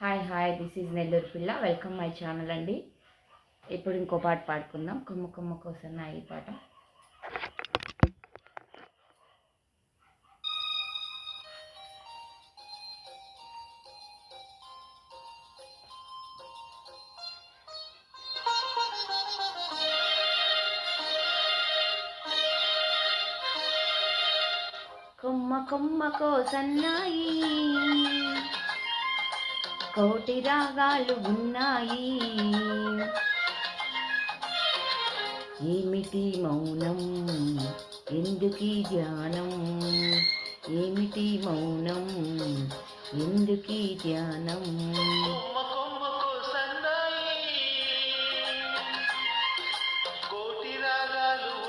Hi hi this is Nellore పిల్ల. Welcome my channel అండి. ఇప్పుడు ఇంకో పాట పాడుకుందాం. కొమ్మ కొమ్మ కోసం నా ఈ పాట. కొమ్మ కొమ్మ కోసన్నాయి కోటి రాగాలు ఉన్నాయి. ఏమిటి మౌనం? ఎందుకీ ధ్యానం? ఏమిటి మౌనం? ఎందుకీ ధ్యానం? కోటి రాగాలు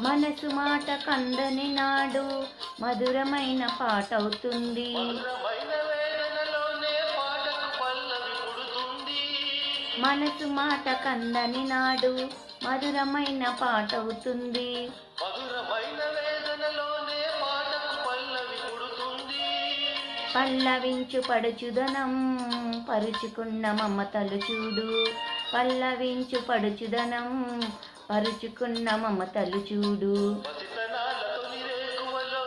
మనసు మాట కందని నాడు మధురమైన పాట అవుతుంది మనసు మాట కందని నాడు మధురమైన పాట అవుతుంది పల్లవించు పడుచుదనం పరుచుకున్న మమతలు చూడు. పల్లవించు పడుచుదనం పరుచుకున్న మమతలు చూడు. పసితనాల తొలి రేకువలో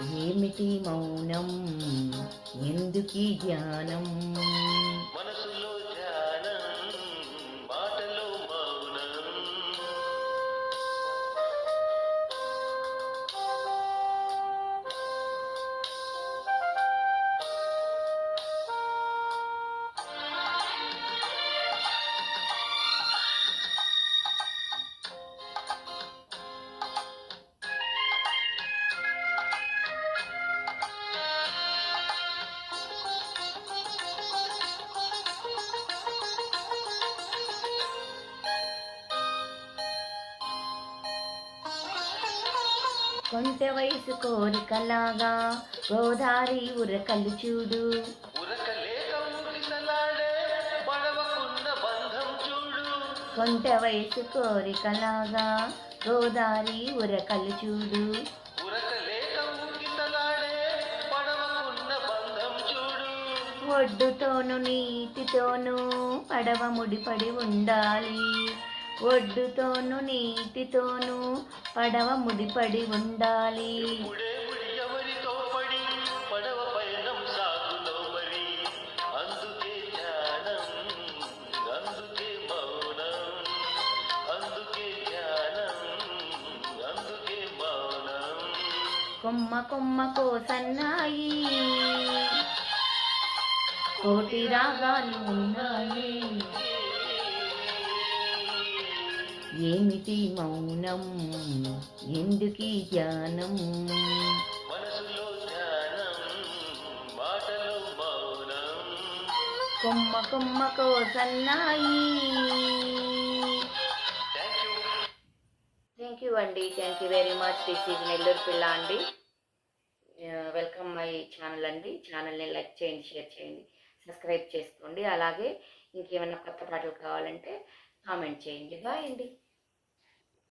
ఏమిటి మౌనం? ఎందుకీ ధ్యానం? కొంత వయసు కోరికలాగా గోదారి ఉరకలు చూడు. కొంత వయసు కోరికలాగా గోదారి ఉరకలు చూడు. ఒడ్డుతోను నీటితోనూ పడవ ముడిపడి ఉండాలి. ఒడ్డుతోను నీటితోనూ పడవ ముడిపడి ఉండాలి. ఇప్పుడే ముడి ఎవరితో పడి పడవ పయనం ఏమిటి మౌనం? ఎందుకీ ధ్యానం? కొమ్మ కొమ్మ కోసన్నాయి. థ్యాంక్ యూ థ్యాంక్ యూ అండి. Thank you very much this is Nellore పిల్ల అండి. వెల్కమ్ మై ఛానల్ అండి. ఛానల్ని లైక్ చేయండి షేర్ చేయండి సబ్స్క్రైబ్ చేసుకోండి. అలాగే ఇంకేమైనా కొత్త పాటలు కావాలంటే కామెంట్ చేయండి. బాయ్ అండి.